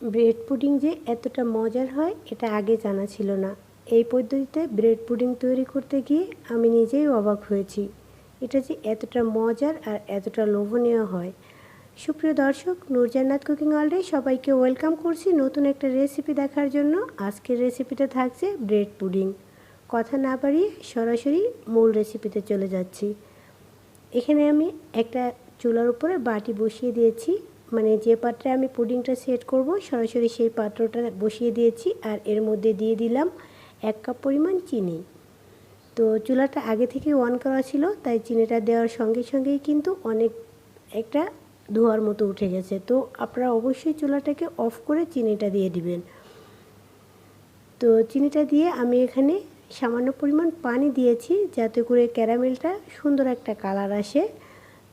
Bread pudding যে এতটা মজার হয়, এটা আগে জানা ছিল না। এই পদ্ধতিতে ব্রেড পুডিং তৈরি করতে গিয়ে আমি নিজেই অবাক হয়েছি। এটা যে এতটা মজার আর এতটা লোভনীয় হয়। সুপ্রিয় দর্শক, নূরজান্নাত কুকিং ওয়ার্ল্ডে সবাইকে ওয়েলকাম করছি নতুন একটা রেসিপি দেখার জন্য। আজকের রেসিপিটা থাকছে ব্রেড পুডিং। কথা না বাড়িয়ে সরাসরি মূল রেসিপিতে চলে যাচ্ছি। এখানে আমি একটা চুলার উপরে বাটি বসিয়ে দিয়েছি। মানে যে পাত্রে আমি পুডিংটা সেট করব, সরাসরি সেই পাত্রটা বসিয়ে দিয়েছি আর এর মধ্যে দিয়ে দিলাম এক কাপ পরিমাণ চিনি। তো চুলাটা আগে থেকে অন করা ছিল, তাই চিনিটা দেওয়ার সঙ্গে সঙ্গেই কিন্তু অনেক একটা ধোয়ার মতো উঠে গেছে। তো আপনারা অবশ্যই চুলাটাকে অফ করে চিনিটা দিয়ে দিবেন। তো চিনিটা দিয়ে আমি এখানে সামান্য পরিমাণ পানি দিয়েছি, যাতে করে ক্যারামেলটা সুন্দর একটা কালার আসে।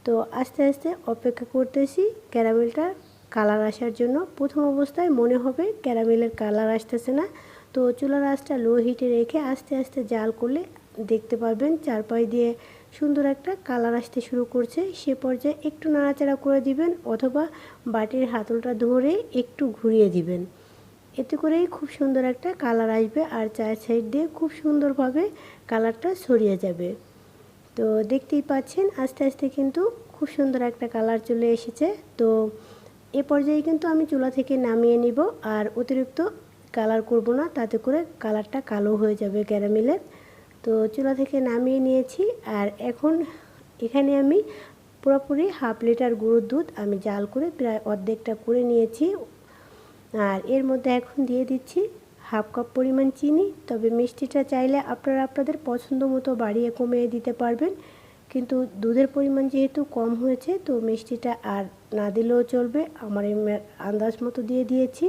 তো আস্তে আস্তে অপেক্ষা করতেছি ক্যারামেলটা কালার আসার জন্য। প্রথম অবস্থায় মনে হবে ক্যারামেলের কালার আসতেছে না। তো চুলার আঁচটা লো হিটে রেখে আস্তে আস্তে জাল করলে দেখতে পারবেন চারপাশ দিয়ে সুন্দর একটা কালার আসতে শুরু করছে। সে পর্যায়ে একটু নাড়াচাড়া করে দিবেন অথবা বাটির হাতলটা ধরে একটু ঘুরিয়ে দিবেন। এতে করেই খুব সুন্দর একটা কালার আসবে আর চার সাইড দিয়ে খুব সুন্দরভাবে কালারটা ছড়িয়ে যাবে। তো দেখতেই পাচ্ছেন, আস্তে আস্তে কিন্তু খুব সুন্দর একটা কালার চলে এসেছে। তো এ পর্যায়ে কিন্তু আমি চুলা থেকে নামিয়ে নিব আর অতিরিক্ত কালার করব না, তাতে করে কালারটা কালো হয়ে যাবে ক্যারামেলের। তো চুলা থেকে নামিয়ে নিয়েছি আর এখন এখানে আমি পুরোপুরি হাফ লিটার গুঁড়োর দুধ আমি জাল করে প্রায় অর্ধেকটা করে নিয়েছি। আর এর মধ্যে এখন দিয়ে দিচ্ছি হাফ কাপ পরিমাণ চিনি, তবে মিষ্টিটা চাইলে আপনারা আপনাদের পছন্দ মতো বাড়িয়ে কমিয়ে দিতে পারবেন। কিন্তু দুধের পরিমাণ যেহেতু কম হয়েছে, তো মিষ্টিটা আর না দিলেও চলবে। আমার আন্দাজ মতো দিয়ে দিয়েছি।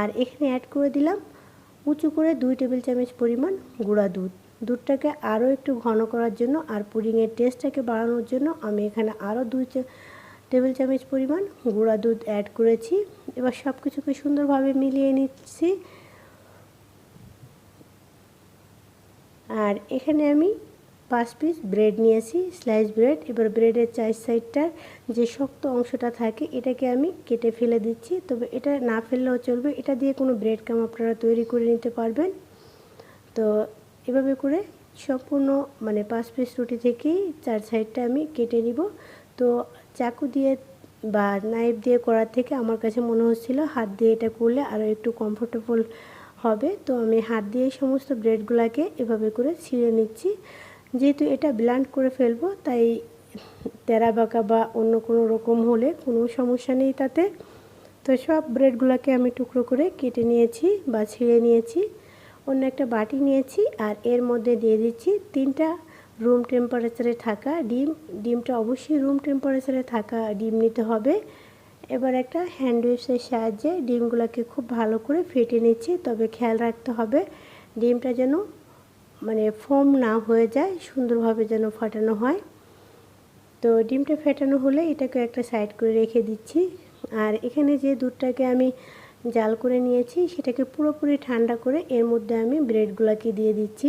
আর এখানে অ্যাড করে দিলাম উঁচু করে দুই টেবিল চামচ পরিমাণ গুঁড়া দুধ। দুধটাকে আরও একটু ঘন করার জন্য আর পুডিংয়ের টেস্টটাকে বাড়ানোর জন্য আমি এখানে আরও দুই টেবিল চামচ পরিমাণ গুঁড়া দুধ অ্যাড করেছি। এবার সব কিছুকে সুন্দরভাবে মিলিয়ে নিচ্ছি। আর এখানে আমি পাঁচ পিস ব্রেড নিয়েছি স্লাইস ব্রেড এবার ব্রেডের চার সাইডটার যে শক্ত অংশটা থাকে, এটাকে আমি কেটে ফেলে দিচ্ছি। তবে এটা না ফেললেও চলবে। এটা দিয়ে কোনো ব্রেড কাম আপনারা তৈরি করে নিতে পারবেন। তো এভাবে করে সম্পূর্ণ মানে পাঁচ পিস রুটি থেকেই চার সাইডটা আমি কেটে নিব। তো চাকু দিয়ে বা নাইফ দিয়ে করার থেকে আমার কাছে মনে হচ্ছিল হাত দিয়ে এটা করলে আরও একটু কমফোর্টেবল হবে। তো আমি হাত দিয়ে সমস্ত ব্রেডগুলোকে এভাবে করে ছিঁড়ে নিচ্ছি। যেহেতু এটা ব্লান্ড করে ফেলব, তাই তেরা বাঁকা বা অন্য কোনো রকম হলে কোনো সমস্যা নেই তাতে। তো সব ব্রেডগুলোকে আমি টুকরো করে কেটে নিয়েছি বা ছিঁড়ে নিয়েছি। অন্য একটা বাটি নিয়েছি আর এর মধ্যে দিয়ে দিচ্ছি তিনটা রুম টেম্পারেচারে থাকা ডিম। ডিমটা অবশ্যই রুম টেম্পারেচারে থাকা ডিম নিতে হবে। এবার একটা হ্যান্ড উইপসের সাহায্যে ডিমগুলোকে খুব ভালো করে ফেটে নিচ্ছি, তবে খেয়াল রাখতে হবে ডিমটা যেন মানে ফোম না হয়ে যায়, সুন্দরভাবে যেন ফাটানো হয়। তো ডিমটা ফেটানো হলে এটাকে একটা সাইড করে রেখে দিচ্ছি। আর এখানে যে দুধটাকে আমি জাল করে নিয়েছি, সেটাকে পুরোপুরি ঠান্ডা করে এর মধ্যে আমি ব্রেডগুলোকে দিয়ে দিচ্ছি।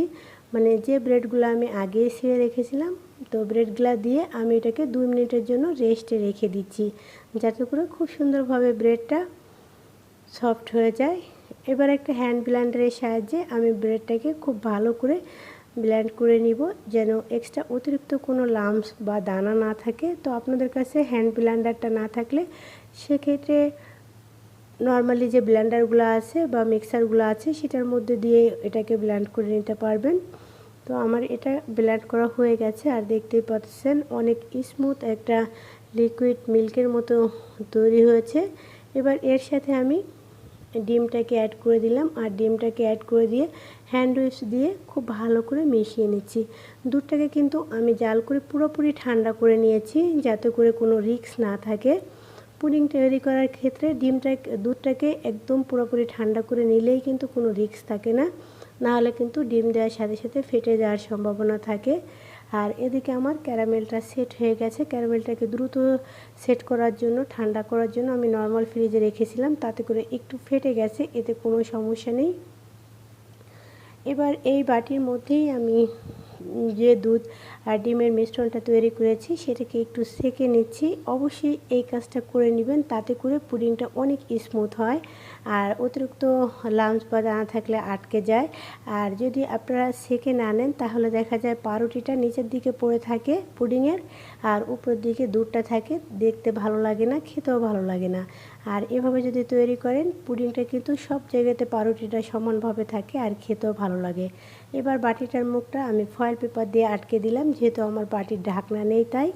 মানে যে ব্রেডগুলো আমি আগে ছিঁড়ে রেখেছিলাম তো ব্রেডগুলো দিয়ে আমি এটাকে দুই মিনিটের জন্য রেস্টে রেখে দিচ্ছি। যাতে করে খুব সুন্দরভাবে ব্রেডটা সফট হয়ে যায়। এবার একটা হ্যান্ড ব্লেন্ডারের সাহায্যে আমি ব্রেডটাকে খুব ভালো করে ব্লেন্ড করে নিব, যেন এক্সট্রা অতিরিক্ত কোনো লামস বা দানা না থাকে। তো আপনাদের কাছে হ্যান্ড ব্লেন্ডারটা না থাকলে সেক্ষেত্রে নর্মালি যে ব্লেন্ডারগুলো আছে বা মিক্সারগুলো আছে, সেটার মধ্যে দিয়ে এটাকে ব্লেন্ড করে নিতে পারবেন। তো আমার এটা ব্লেন্ড করা হয়ে গেছে আর দেখতেই পাচ্ছেন অনেক স্মুথ একটা লিকুইড মিল্কের মতো তৈরি হয়েছে। এবার এর সাথে আমি ডিমটাকে অ্যাড করে দিলাম আর ডিমটাকে অ্যাড করে দিয়ে হ্যান্ড উইপস দিয়ে খুব ভালো করে মিশিয়ে নিচ্ছি। দুধটাকে কিন্তু আমি জাল করে পুরোপুরি ঠান্ডা করে নিয়েছি যাতে করে কোনো রিক্স না থাকে। পুডিং তৈরি করার ক্ষেত্রে ডিমটা দুধটাকে একদম পুরোপুরি ঠান্ডা করে নিলেই কিন্তু কোনো রিক্স থাকে না। নাহলে কিন্তু ডিম দেওয়ার সাথে সাথে ফেটে যাওয়ার সম্ভাবনা থাকে। আর এদিকে আমার ক্যারামেলটা সেট হয়ে গেছে। ক্যারামেলটাকে দ্রুত সেট করার জন্য, ঠান্ডা করার জন্য আমি নর্মাল ফ্রিজে রেখেছিলাম। তাতে করে একটু ফেটে গেছে, এতে কোনো সমস্যা নেই। এবার এই বাটির মধ্যেই আমি যে দুধ আর ডিমের মিশ্রণটা তৈরি করেছি, সেটাকে একটু সেকে নিচ্ছি। অবশ্যই এই কাজটা করে নেবেন, তাতে করে পুডিংটা অনেক স্মুথ হয় আর অতিরিক্ত লাঞ্চ বা দানা থাকলে আটকে যায়। আর যদি আপনারা সেকে না নেন, তাহলে দেখা যায় পাউরুটিটা নিচের দিকে পড়ে থাকে পুডিংয়ের আর উপরের দিকে দুধটা থাকে। দেখতে ভালো লাগে না, খেতেও ভালো লাগে না। আর এভাবে যদি তৈরি করেন, পুডিংটা কিন্তু সব জায়গাতে পাউরুটিটা সমানভাবে থাকে আর খেতেও ভালো লাগে। এবার বাটিটার মুখটা আমি ফয়েল পেপার দিয়ে আটকে দিলাম, যেহেতু আমার বাটির ঢাকনা নেই তাই।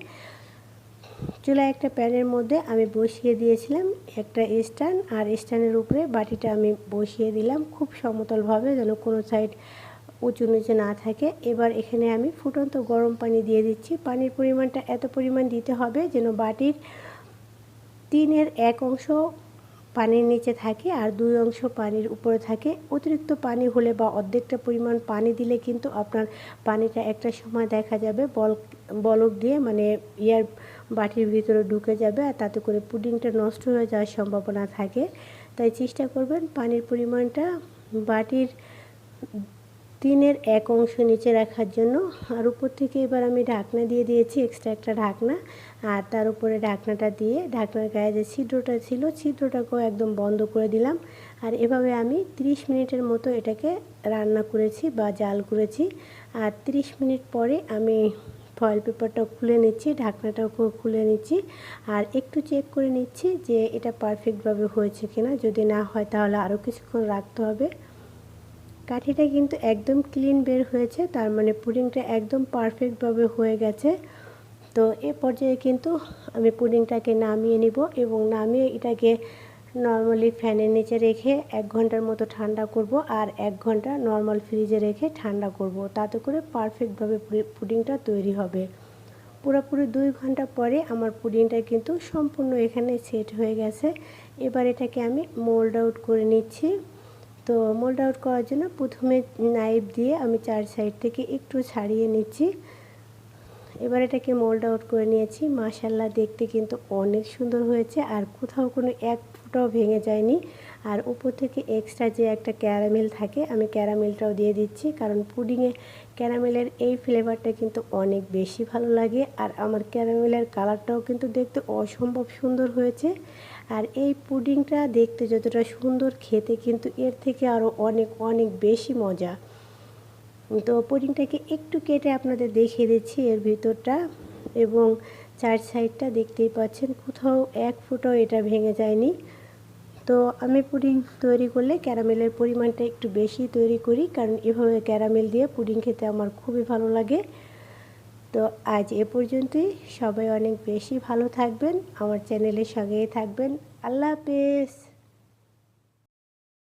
চুলায় একটা প্যানের মধ্যে আমি বসিয়ে দিয়েছিলাম একটা স্ট্যান্ড, আর স্ট্যান্ডের উপরে বাটিটা আমি বসিয়ে দিলাম খুব সমতলভাবে যেন কোনো সাইড উঁচু নিচে না থাকে। এবার এখানে আমি ফুটন্ত গরম পানি দিয়ে দিচ্ছি। পানির পরিমাণটা এত পরিমাণ দিতে হবে যেন বাটির তিনের এক অংশ পানির নিচে থাকে আর দুই অংশ পানির উপরে থাকে। অতিরিক্ত পানি হলে বা অর্ধেকটা পরিমাণ পানি দিলে কিন্তু আপনার পানিটা একটা সময় দেখা যাবে, বল, বলক দিয়ে মানে ইয়ার বাটির ভিতরে ঢুকে যাবে আর তাতে করে পুডিংটা নষ্ট হয়ে যাওয়ার সম্ভাবনা থাকে। তাই চেষ্টা করবেন পানির পরিমাণটা বাটির তিনের এক অংশ নিচে রাখার জন্য। আর উপর থেকে এবার আমি ঢাকনা দিয়ে দিয়েছি এক্সট্রা একটা ঢাকনা। আর তার উপরে ঢাকনাটা দিয়ে, ঢাকনার গায়ে যে ছিদ্রটা ছিল, ছিদ্রটাকেও একদম বন্ধ করে দিলাম। আর এভাবে আমি 30 মিনিটের মতো এটাকে রান্না করেছি বা জাল করেছি। আর 30 মিনিট পরে আমি ফয়েল পেপারটাও খুলে নিচ্ছি ঢাকনাটাও খুলে নিচ্ছি। আর একটু চেক করে নিচ্ছি যে এটা পারফেক্টভাবে হয়েছে কিনা। যদি না হয় তাহলে আরও কিছুক্ষণ রাখতে হবে। কাঠিটা কিন্তু একদম ক্লিন বের হয়েছে, তার মানে পুডিংটা একদম পারফেক্টভাবে হয়ে গেছে। তো এ পর্যায়ে কিন্তু আমি পুডিংটাকে নামিয়ে নিব এবং নামিয়ে এটাকে নর্মালি ফ্যানের নিচে রেখে এক ঘণ্টার মতো ঠান্ডা করব আর এক ঘণ্টা নর্মাল ফ্রিজে রেখে ঠান্ডা করব। তাতে করে পারফেক্টভাবে পুডিংটা তৈরি হবে। পুরোপুরি দুই ঘণ্টা পরে আমার পুডিংটা কিন্তু সম্পূর্ণ এখানে সেট হয়ে গেছে। এবার এটাকে আমি মোল্ড আউট করে নিচ্ছি। তো মোল্ড আউট করার জন্য প্রথমে নাইফ দিয়ে আমি চার সাইড থেকে একটু ছাড়িয়ে নিচ্ছি। এবার এটাকে মোল্ড আউট করে নিয়েছি। মাশাল্লাহ দেখতে কিন্তু অনেক সুন্দর হয়েছে। আর কোথাও কোনো এক ফুটাও ভেঙে যায়নি। আর উপর থেকে এক্সট্রা যে একটা ক্যারামেল থাকে, আমি ক্যারামেলটাও দিয়ে দিচ্ছি। কারণ পুডিংয়ে ক্যারামেলের এই ফ্লেভারটা কিন্তু অনেক বেশি ভালো লাগে। আর আমার ক্যারামেলের কালারটাও কিন্তু দেখতে অসম্ভব সুন্দর হয়েছে। আর এই পুডিংটা দেখতে যতটা সুন্দর, খেতে কিন্তু এর থেকে আরও অনেক অনেক বেশি মজা। তো পুডিংটাকে একটু কেটে আপনাদের দেখিয়ে দিচ্ছি এর ভিতরটা। এবং চার সাইডটা দেখতেই পাচ্ছেন, কোথাও এক ফুটাও এটা ভেঙে যায়নি। তো আমি পুডিং তৈরি করলে ক্যারামেলের পরিমাণটা একটু বেশি তৈরি করি, কারণ এভাবে ক্যারামেল দিয়ে পুডিং খেতে আমার খুবই ভালো লাগে। তো আজ এ পর্যন্তই। সবাই অনেক বেশি ভালো থাকবেন। আমার চ্যানেলের সঙ্গেই থাকবেন। আল্লাহ হাফেজ।